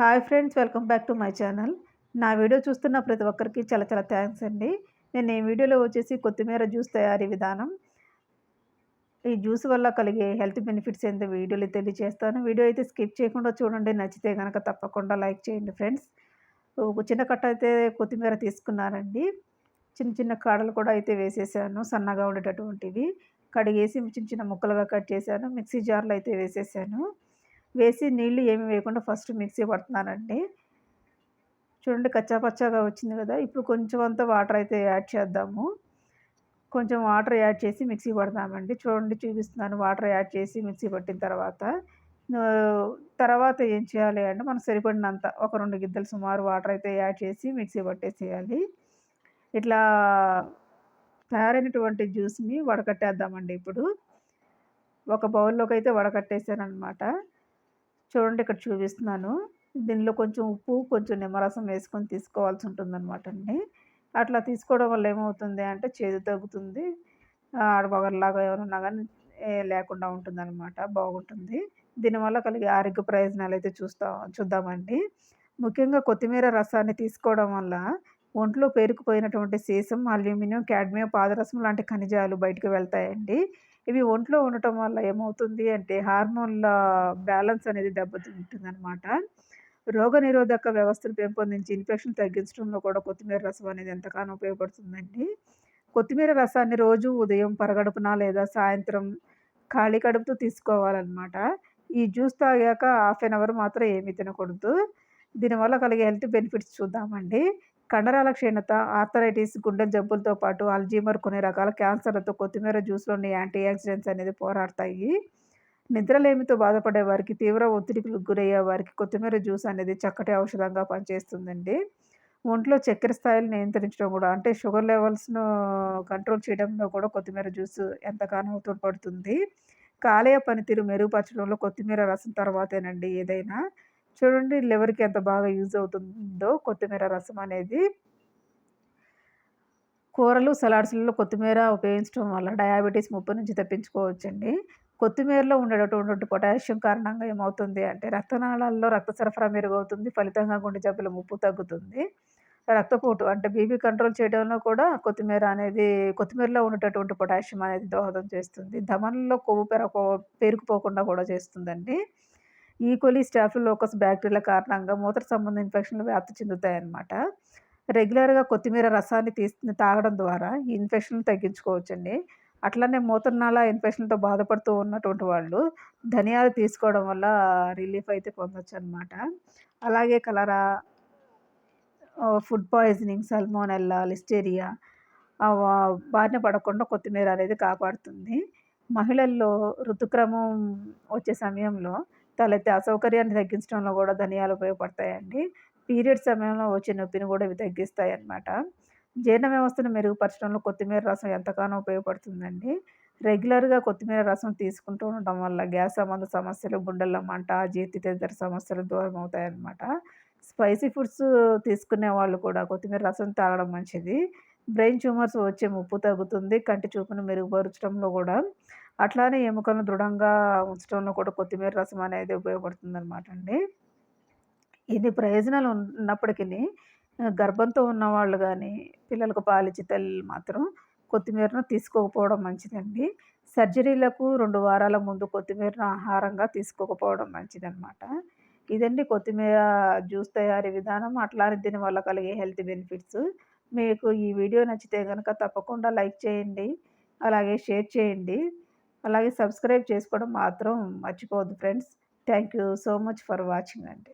Hi friends welcome back to my channel. నా video చూస్తున్న ప్రతి ఒక్కరికి చాలా చాలా థ్యాంక్స్ అండి. నేను ఈ వీడియోలో వచ్చేసి కొత్తిమీర జ్యూస్ తయారీ విధానం. ఈ జ్యూస్ వల్ల కలిగే హెల్త్ బెనిఫిట్స్ ఏంటో వీడియోలో తెలియజేస్తాను. వీడియో అయితే స్కిప్ చేయకుండా చూడండి. నచ్చితే కనుక తప్పకుండా లైక్ చేయండి ఫ్రెండ్స్. ఒక చిన్న కట్ట అయితే కొత్తిమీర తీసుకున్నానండి. చిన్న చిన్న కాడలు కూడా అయితే వేసేసాను సన్నగా ఉండేటటువంటివి. కడిగేసి చిన్న చిన్న ముక్కలుగా కట్ చేశాను మిక్సీ జార్లో అయితే వేసేసాను. వేసి నీళ్ళు ఏమి వేయకుండా ఫస్ట్ మిక్సీ పడుతున్నానండి. చూడండి కచ్చాపచ్చాగా వచ్చింది కదా ఇప్పుడు కొంచెం అంతా వాటర్ అయితే యాడ్ చేద్దాము. కొంచెం వాటర్ యాడ్ చేసి మిక్సీ పడదామండి చూడండి చూపిస్తున్నాను వాటర్ యాడ్ చేసి మిక్సీ పట్టిన తర్వాత. తర్వాత ఏం చేయాలి అంటే మనం సరిపడినంత ఒక రెండు గిద్దలు సుమారు వాటర్ అయితే యాడ్ చేసి మిక్సీ పట్టేసేయాలి. ఇట్లా తయారైనటువంటి జ్యూస్ని వడకట్టేద్దామండి ఇప్పుడు. ఒక బౌల్లోకి అయితే వడకట్టేసాను అనమాట చూడండి ఇక్కడ చూపిస్తున్నాను. దీనిలో కొంచెం ఉప్పు కొంచెం నిమ్మరసం వేసుకొని తీసుకోవాల్సి ఉంటుంది అనమాట అండి. అట్లా తీసుకోవడం వల్ల ఏమవుతుంది అంటే చేదు తగ్గుతుంది. ఆడబగర్లాగా ఏమైనా కానీ లేకుండా ఉంటుంది అనమాట బాగుంటుంది. దీనివల్ల కలిగే ఆరోగ్య ప్రయోజనాలు అయితే చూస్తా చూద్దామండి. ముఖ్యంగా కొత్తిమీర రసాన్ని తీసుకోవడం వల్ల ఒంట్లో పేరుకుపోయినటువంటి సీసం అల్యూమినియం క్యాడ్మియం పాదరసం లాంటి ఖనిజాలు బయటకు వెళ్తాయండి. ఇవి ఒంట్లో ఉండటం వల్ల ఏమవుతుంది అంటే హార్మోన్ల బ్యాలెన్స్ అనేది దెబ్బతింటుందనమాట రోగనిరోధక వ్యవస్థను పెంపొందించి ఇన్ఫెక్షన్ తగ్గించడంలో కూడా కొత్తిమీర రసం అనేది ఎంతగానో ఉపయోగపడుతుందండి. కొత్తిమీర రసాన్ని రోజు ఉదయం పరగడుపున లేదా సాయంత్రం ఖాళీ కడుపుతో తీసుకోవాలన్నమాట. ఈ జ్యూస్ తాగాక హాఫ్ అన్ అవర్ మాత్రం ఏమీ తినకూడదు. దీనివల్ల కలిగే హెల్త్ బెనిఫిట్స్ చూద్దామండి. కండరాల క్షీణత ఆర్థరైటిస్ గుండె జబ్బులతో పాటు అల్జీమర్ కొన్ని రకాల క్యాన్సర్లతో కొత్తిమీర జ్యూస్లోని యాంటీ ఆక్సిడెంట్స్ అనేది పోరాడతాయి. నిద్రలేమితో బాధపడే వారికి తీవ్ర ఒత్తిడికి గురయ్యే వారికి కొత్తిమీర జ్యూస్ అనేది చక్కటి ఔషధంగా పనిచేస్తుందండి. ఒంట్లో చక్కెర స్థాయిలు నియంత్రించడం కూడా అంటే షుగర్ లెవెల్స్ను కంట్రోల్ చేయడంలో కూడా కొత్తిమీర జ్యూస్ ఎంతగానో తోడ్పడుతుంది కాలేయ పనితీరు మెరుగుపరచడంలో కొత్తిమీర రసం తర్వాతేనండి ఏదైనా. చూడండి లివర్కి ఎంత బాగా యూజ్ అవుతుందో కొత్తిమీర రసం అనేది. కూరలు సలాడ్స్లలో కొత్తిమీర ఉపయోగించడం వల్ల డయాబెటీస్ ముప్పు నుంచి తప్పించుకోవచ్చండి. కొత్తిమీరలో ఉండేటటువంటి పొటాషియం కారణంగా ఏమవుతుంది అంటే రక్తనాళాల్లో రక్త సరఫరా మెరుగవుతుంది ఫలితంగా గుండె జబ్బుల ముప్పు తగ్గుతుంది. రక్తపోటు అంటే బీపీ కంట్రోల్ చేయడంలో కూడా కొత్తిమీర అనేది కొత్తిమీరలో ఉండేటటువంటి పొటాషియం అనేది దోహదం చేస్తుంది. ధమనంలో కొవ్వు పెరగ పేరుకుపోకుండా కూడా చేస్తుందండి. ఈకోలీ స్టాఫిలోకస్ బ్యాక్టీరియా కారణంగా మూత్ర సంబంధ ఇన్ఫెక్షన్లు వ్యాప్తి చెందుతాయన్నమాట. రెగ్యులర్గా కొత్తిమీర రసాన్ని తీసి తాగడం ద్వారా ఈ ఇన్ఫెక్షన్లు తగ్గించుకోవచ్చండి. అట్లనే మూత్రనాళ ఇన్ఫెక్షన్తో బాధపడుతూ ఉన్నటువంటి వాళ్ళు ధనియాలు తీసుకోవడం వల్ల రిలీఫ్ అయితే పొందొచ్చు అనమాట అలాగే cholera food poisoning salmonella listeria బారిన పడకుండా కొత్తిమీర అనేది కాపాడుతుంది. మహిళల్లో ఋతుక్రమం వచ్చే సమయంలో తలెత్తే అసౌకర్యాన్ని తగ్గించడంలో కూడా ధనియాలు ఉపయోగపడతాయండి. పీరియడ్ సమయంలో వచ్చే నొప్పిని కూడా ఇవి తగ్గిస్తాయి అన్నమాట జీర్ణ వ్యవస్థను మెరుగుపరచడంలో కొత్తిమీర రసం ఎంతగానో ఉపయోగపడుతుందండి. రెగ్యులర్గా కొత్తిమీర రసం తీసుకుంటూ ఉండటం వల్ల గ్యాస్ సంబంధ సమస్యలు గుండెల్లో మంట జీర్తి తదితర సమస్యలు దూరం అవుతాయన్నమాట స్పైసీ ఫుడ్స్ తీసుకునే వాళ్ళు కూడా కొత్తిమీర రసం తాగడం మంచిది. బ్రెయిన్ ట్యూమర్స్ వచ్చే ముప్పు తగ్గుతుంది. కంటి చూపును మెరుగుపరచడంలో కూడా అట్లానే ఎముకలను దృఢంగా ఉంచడంలో కూడా కొత్తిమీర రసం అనేది ఉపయోగపడుతుంది అనమాట అండి ఇన్ని ప్రయోజనాలు ఉన్నప్పటికీ గర్భంతో ఉన్నవాళ్ళు కానీ పిల్లలకు పాలిచ్చి తల్లి మాత్రం కొత్తిమీరను తీసుకోకపోవడం మంచిదండి. సర్జరీలకు రెండు వారాల ముందు కొత్తిమీరను ఆహారంగా తీసుకోకపోవడం మంచిదన్నమాట. ఇదండి కొత్తిమీర జ్యూస్ తయారీ విధానం. అట్లానే దీనివల్ల కలిగే హెల్త్ బెనిఫిట్స్. మీకు ఈ వీడియో నచ్చితే కనుక తప్పకుండా లైక్ చేయండి. అలాగే షేర్ చేయండి. అలాగే సబ్స్క్రైబ్ చేసుకోవడం మాత్రం మర్చిపోవద్దు friends. Thank you so much for watching అండి.